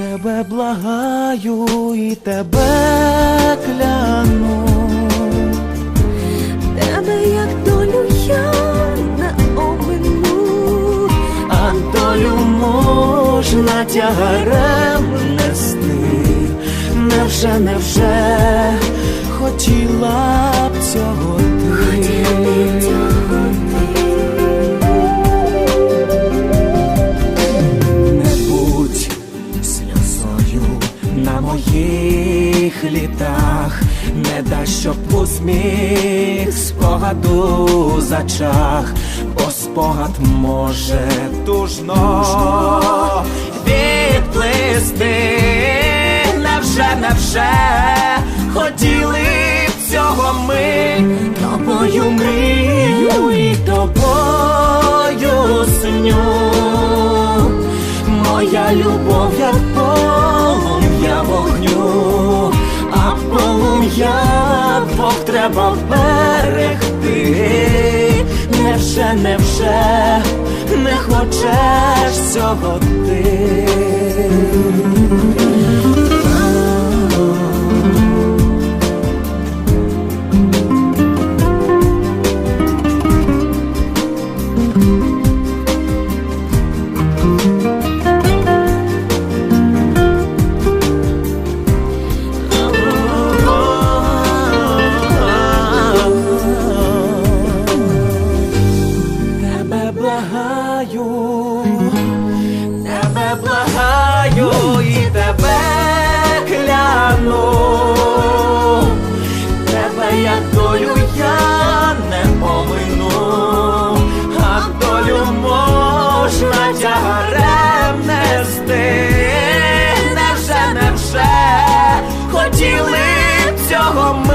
Тебе благаю і тебе кляну. Тебе як долю я не обвину, А долю можна тягарем нести, невже, невже моїх літах, не дай, щоб усміх спогаду зачах, бо спогад може тужно відплисти. Невже, невже хотіли б цього ми тобою мрію і тобою сню. Моя любов, як треба берегти. Невже, невже не хочеш цього ти? Хотіли цього?